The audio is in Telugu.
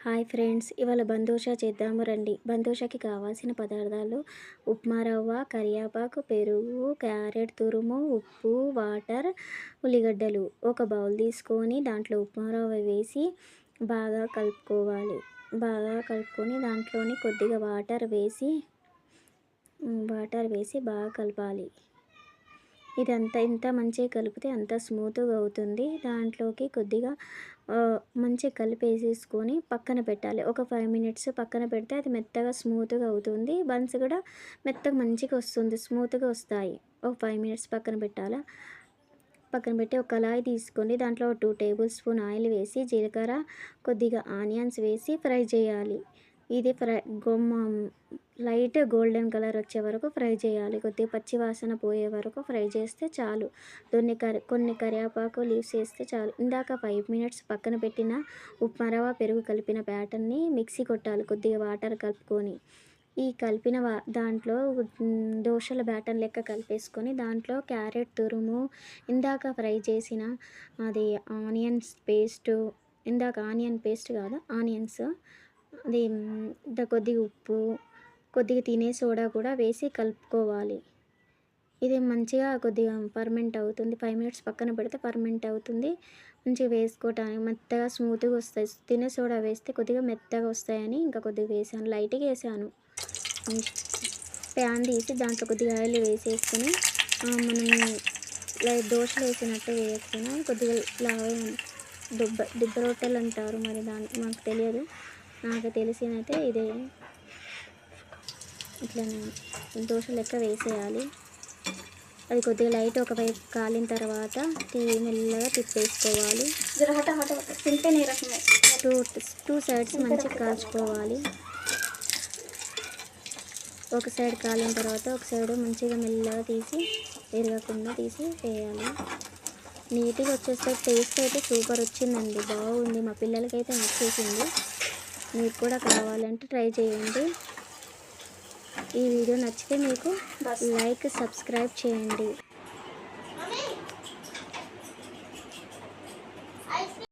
హాయ్ ఫ్రెండ్స్ ఇవాళ బందోషా చేద్దాము రండి. బందోషాకి కావాల్సిన పదార్థాలు ఉప్మా రవ్వ కరివేపాకు పెరుగు క్యారెట్ తురుము ఉప్పు వాటర్ ఉల్లిగడ్డలు. ఒక బౌల్ తీసుకొని దాంట్లో ఉప్మా రవ్వ వేసి బాగా కలుపుకోవాలి. బాగా కలుపుకొని దాంట్లోని కొద్దిగా వాటర్ వేసి వాటర్ వేసి బాగా కలపాలి. ఇదంతా ఇంత మంచిగా కలిపితే అంత స్మూత్గా అవుతుంది. దాంట్లోకి కొద్దిగా మంచిగా కలిపేసేసుకొని పక్కన పెట్టాలి. ఒక ఫైవ్ మినిట్స్ పక్కన పెడితే అది మెత్తగా స్మూత్గా అవుతుంది. బన్స్ కూడా మెత్తగా మంచిగా వస్తుంది. స్మూత్గా వస్తాయి. ఒక ఫైవ్ మినిట్స్ పక్కన పెట్టాలా? పక్కన పెట్టి ఒక కళాయి తీసుకోండి. దాంట్లో టూ టేబుల్ స్పూన్ ఆయిల్ వేసి జీలకర్ర కొద్దిగా ఆనియన్స్ వేసి ఫ్రై చేయాలి. ఇది ఫ్రై గొమ్మ లైట్ గోల్డెన్ కలర్ వచ్చే వరకు ఫ్రై చేయాలి. కొద్దిగా పచ్చి వాసన పోయే వరకు ఫ్రై చేస్తే చాలు. కొన్ని కరి కొన్ని కరివేపాకు లీవ్స్ వేస్తే చాలు. ఇందాక ఫైవ్ మినిట్స్ పక్కన పెట్టిన ఉప్మా రవ్వ పెరుగు కలిపిన ప్యాటర్న్ని మిక్సీ కొట్టాలి. కొద్దిగా వాటర్ కలుపుకొని ఈ కలిపిన వా దాంట్లో దోశల బ్యాటర్ లెక్క కలిపేసుకొని దాంట్లో క్యారెట్ తురుము ఇందాక ఫ్రై చేసిన అది ఆనియన్స్ పేస్టు ఇందాక ఆనియన్ పేస్ట్ కాదు ఆనియన్స్ అది కొద్దిగా ఉప్పు కొద్దిగా తినే సోడా కూడా వేసి కలుపుకోవాలి. ఇది మంచిగా కొద్దిగా పర్మెంట్ అవుతుంది. ఫైవ్ మినిట్స్ పక్కన పెడితే పర్మెంట్ అవుతుంది. మంచిగా వేసుకోవటానికి మెత్తగా స్మూత్గా వస్తాయి. తినే సోడా వేస్తే కొద్దిగా మెత్తగా వస్తాయని ఇంకా కొద్దిగా వేసాను. లైట్గా వేసాను. ప్యాన్ తీసి దాంట్లో కొద్దిగా ఆయిల్ వేసేసుకొని మనం లైట్ దోశలు వేసినట్టు వేసుకుని కొద్దిగా లావే దుబ్బ దుబ్బ రొట్టెలు అంటారు మరి దాని మాకు తెలియదు. నాకు తెలిసినైతే ఇదే. ఇట్లా దోశ లెక్క వేసేయాలి. అది కొద్దిగా లైట్ ఒకవైపు కాలిన తర్వాత టీ మెల్లగా తిప్పేసుకోవాలి. టూ టూ సైడ్స్ మంచిగా కాల్చుకోవాలి. ఒక సైడ్ కాలిన తర్వాత ఒక సైడ్ మంచిగా మెల్లగా తీసి ఎరగకుండా తీసి వేయాలి. నీట్గా వచ్చేస్తే టేస్ట్ అయితే సూపర్ వచ్చిందండి. బాగుంది. మా పిల్లలకైతే నచ్చేసింది. మీకు కూడా కావాలంటే ట్రై చేయండి. ఈ వీడియో నచ్చితే మీకు లైక్ సబ్స్క్రైబ్ చేయండి.